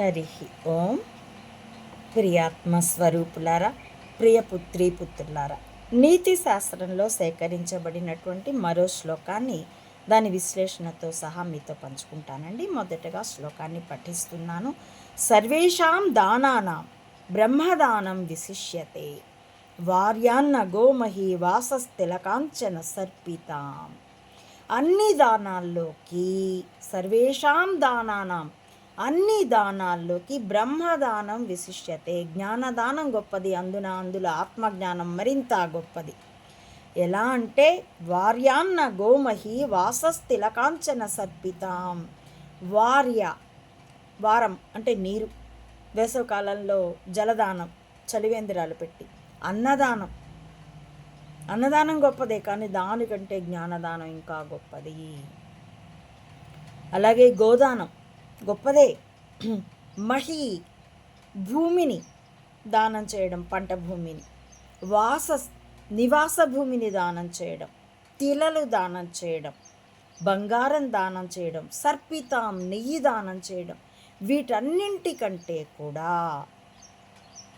హరి ఓం ప్రియాత్మస్వరూపులారా ప్రియపుత్రి పుత్రులారా నీతి శాస్త్రంలో సేకరించబడినటువంటి మరో శ్లోకాన్ని దాని విశ్లేషణతో సహా మీతో పంచుకుంటానండి. మొదటగా శ్లోకాన్ని పఠిస్తున్నాను. సర్వేషాం దానానాం బ్రహ్మదానం విశిష్యతే వార్యాన్న గోమహి వాసస్థిలకాంచన సర్పితాం. అన్ని దానాల్లోకి సర్వేషాం దానానాం అన్ని దానాల్లోకి బ్రహ్మదానం విశిష్యతే జ్ఞానదానం గొప్పది అందున అందులో ఆత్మజ్ఞానం మరింత గొప్పది. ఎలా అంటే వార్యాన్న గోమహి వాసస్థిలకాంచన సర్పితాం. వార్య వారం అంటే నీరు. వేసవకాలంలో జలదానం చలివేంద్రాలు పెట్టి. అన్నదానం. అన్నదానం గొప్పదే కానీ దానికంటే జ్ఞానదానం ఇంకా గొప్పది. అలాగే గోదానం. గొప్పదే. మహి భూమిని దానం చేయడం పంట భూమిని. వాస నివాస భూమిని దానం చేయడం తిలలు దానం చేయడం బంగారం దానం చేయడం సర్పితాం నెయ్యి దానం చేయడం వీటన్నింటికంటే కూడా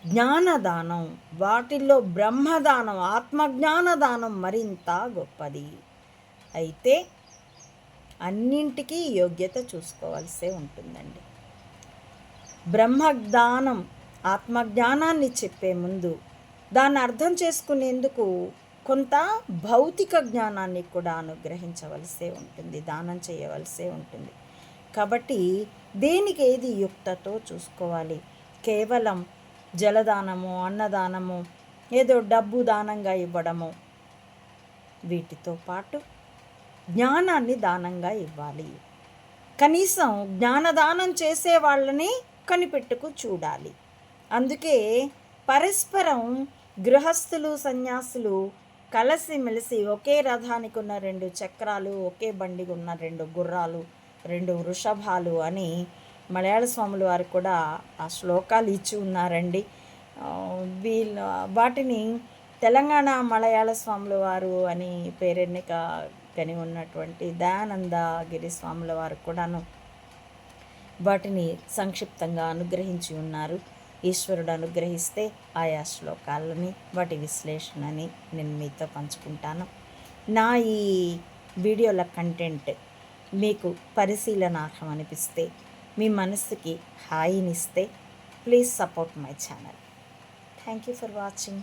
జ్ఞానదానం వాటిల్లో బ్రహ్మదానం ఆత్మజ్ఞానదానం మరింత గొప్పది. అయితే అన్నింటికీ యోగ్యత చూసుకోవాల్సే ఉంటుందండి. బ్రహ్మజ్ఞానం ఆత్మజ్ఞానాన్ని చెప్పే ముందు దాన్ని అర్థం చేసుకునేందుకు కొంత భౌతిక జ్ఞానాన్ని కూడా అనుగ్రహించవలసే ఉంటుంది దానం చేయవలసే ఉంటుంది. కాబట్టి దేనికి ఏది యుక్తతో చూసుకోవాలి? కేవలం జలదానము అన్నదానము ఏదో డబ్బు దానంగా ఇవ్వడము వీటితో పాటు జ్ఞానాన్ని దానంగా ఇవ్వాలి. కనీసం జ్ఞానదానం చేసే వాళ్ళని కనిపెట్టుకు చూడాలి. అందుకే పరస్పరం గృహస్థులు సన్యాసులు కలిసిమెలిసి ఒకే రథానికి ఉన్న రెండు చక్రాలు ఒకే బండికి ఉన్న రెండు గుర్రాలు రెండు వృషభాలు అని మలయాళ స్వాములు వారు కూడా ఆ శ్లోకాలు ఇచ్చి ఉన్నారండి. వీళ్ళ వాటిని తెలంగాణ మలయాళ స్వాముల వారు అని పేరెన్నిక కని ఉన్నటువంటి దయానందగిరి స్వాముల వారు కూడాను వాటిని సంక్షిప్తంగా అనుగ్రహించి ఉన్నారు. ఈశ్వరుడు అనుగ్రహిస్తే ఆయా శ్లోకాలని వాటి విశ్లేషణని నేను మీతో పంచుకుంటాను. నా ఈ వీడియోల కంటెంట్ మీకు పరిశీలనార్హం అనిపిస్తే మీ మనసుకి హాయినిస్తే please support my channel. Thank you for watching.